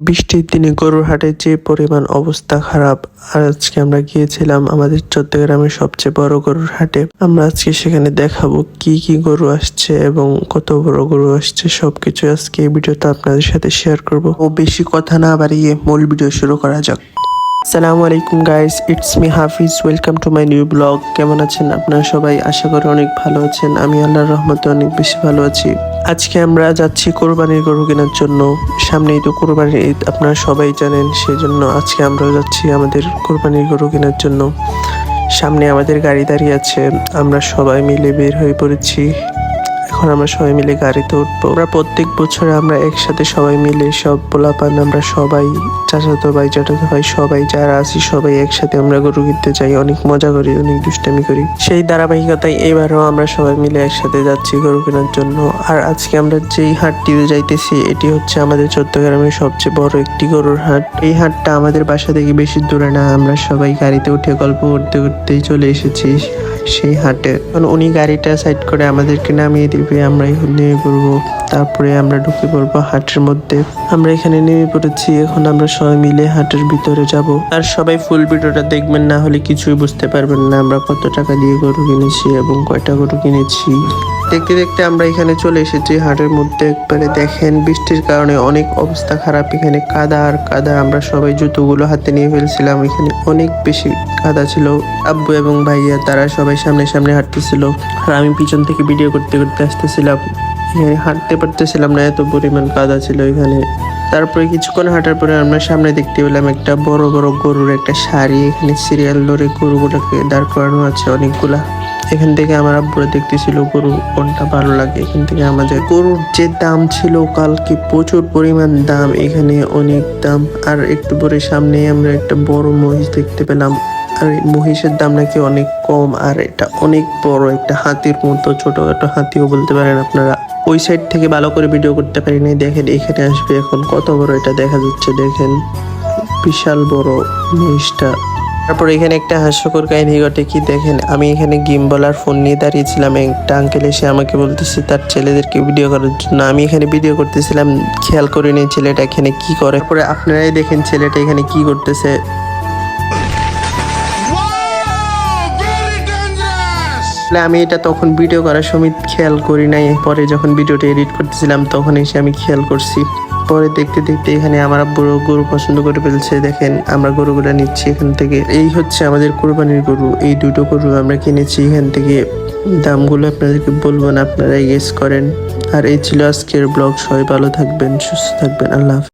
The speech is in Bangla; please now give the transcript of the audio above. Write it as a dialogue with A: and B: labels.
A: বৃষ্টির দিনে গরুর হাটে যে পরিমাণ অবস্থা খারাপ, আর আজকে আমরা গিয়েছিলাম আমাদের চট্টগ্রামের সবচেয়ে বড় গরুর হাটে। আমরা আজকে সেখানে দেখাবো কি কি গরু আসছে এবং কত বড় গরু আসছে, সবকিছু আজকে এই ভিডিওতে আপনাদের সাথে শেয়ার করব। ও বেশি কথা না বাড়িয়ে মূল ভিডিও শুরু করা যাক। সালামু আলাইকুম guys it's me Hafiz welcome to my new blog কেমন আছেন আপনারা সবাই? আশা করি অনেক ভালো আছেন। আমি আল্লাহর রহমতে অনেক বেশি ভালো আছি। আজকে আমরা যাচ্ছি কোরবানির গরু কেনার জন্য। সামনেই তো কোরবানির ঈদ, আপনারা সবাই জানেন। সেই জন্য আজকে আমরাও যাচ্ছি আমাদের কোরবানির গরু কেনার জন্য। সামনে আমাদের গাড়ি দাঁড়িয়ে আছে। আমরা সবাই মিলে বের হয়ে পড়েছি। এখন আমরা সবাই মিলে গাড়িতে উঠবো। আমরা প্রত্যেক বছর আমরা একসাথে সবাই মিলে সব পোলাপান, আমরা সবাই, চাচাতো ভাই চাচাতো ভাই, সবাই যারা আছি, সবাই একসাথে আমরা গরু কিনতে যাই। অনেক মজা করি, অনেক দুষ্টামি করি। সেই ধারাবাহিকতায় এবারও আমরা সবাই মিলে একসাথে যাচ্ছি গরু কেনার জন্য। আর আজকে আমরা যেই হাটটিতে যাইতেছি, এটি হচ্ছে আমাদের চট্টগ্রামের সবচেয়ে বড় একটি গরুর হাট। এই হাটটা আমাদের বাসা থেকে বেশি দূরে না। আমরা সবাই গাড়িতে উঠে গল্প করতে, করতেই চলে এসেছি সেই হাটে। উনি গাড়িটা সাইড করে আমাদেরকে নামিয়ে দিবে আমরা এখন নেমে পড়ব। তারপরে আমরা ঢুকে পড়ব হাটের মধ্যে। আমরা এখানে নেমে পড়েছি। এখন আমরা সবাই মিলে হাটের ভিতরে যাব। আর সবাই ফুল ভিডিওটা দেখবেন, না হলে কিছুই বুঝতে পারবেন না। আমরা কত টাকা দিয়ে গরু কিনেছি এবং কয়টা গরু কিনেছি। দেখতে দেখতে আমরা এখানে চলে এসেছি। হাটের মধ্যে একবারে দেখেন, বৃষ্টির কারণে অনেক অবস্থা খারাপ। এখানে কাদা আর কাদা, আমরা সবাই জুতোগুলো হাতে নিয়ে ফেলছিলাম। এখানে অনেক বেশি কাদা ছিল। আব্বু এবং ভাইয়া, তারা সবাই সামনে সামনে হাঁটতেছিল। আর আমি পিছন থেকে ভিডিও করতে করতে আসতেছিলাম। এখানে হাঁটতে পারতেছিলাম না, এত পরিমাণ কাদা ছিল এখানে। তারপরে কিছুক্ষণ হাঁটার পরে আমরা সামনে দেখতে পেলাম একটা বড় বড় গরুর একটা শাড়ি। এখানে সিরিয়াল ধরে গরুগুলোকে দাঁড় করানো আছে, অনেকগুলা। এখান থেকে আমার আব্বুরা দেখতেছিল গরু কোনটা ভালো লাগে। এখান থেকে আমাদের গরুর যে দাম ছিল কালকে প্রচুর পরিমাণ দাম, এখানে অনেক দাম। আর একটু পরে সামনে আমরা একটা বড় মহিষ দেখতে পেলাম। আর মহিষের দাম নাকি অনেক কম, আর এটা অনেক বড় একটা হাতির মতো, ছোটখাটো হাতিও বলতে পারেন আপনারা। ওই সাইড থেকে ভালো করে ভিডিও করতে পারি নাই, দেখেন এখানে আসবে এখন কত বড় এটা দেখা যাচ্ছে, দেখেন। বিশাল বড় মহিষটা। তারপর এখানে একটা হাস্যকর কাহিনী ঘটে কি দেখেন, আমি এখানে গিম্বল আর ফোন নিয়ে দাঁড়িয়েছিলাম, একটা আঙ্কেল এসে আমাকে বলতেছে তার ছেলেদেরকে ভিডিও করার জন্য। আমি এখানে ভিডিও করতেছিলাম, খেয়াল করে নিয়ে ছেলেটা এখানে কি করে। তারপরে আপনারাই দেখেন ছেলেটা এখানে কি করতেছে। আমি এটা তখন ভিডিও করার সময় খেয়াল করি নাই, পরে যখন ভিডিওটা এডিট করতেছিলাম, তখন এসে আমি খেয়াল করছি। পরে দেখতে দেখতে এখানে আমার বুড়ো গরু পছন্দ করে ফেলছে। দেখেন, আমরা গরুগুলো নিচ্ছি এখান থেকে। এই হচ্ছে আমাদের কোরবানির গরু। এই দুটো গরু আমরা কিনেছি এখান থেকে। দামগুলো আপনাদেরকে বলব না আপনারা গেস করেন। আর এই ছিল আজকের ব্লগ। সবাই ভালো থাকবেন, সুস্থ থাকবেন। আল্লাহ।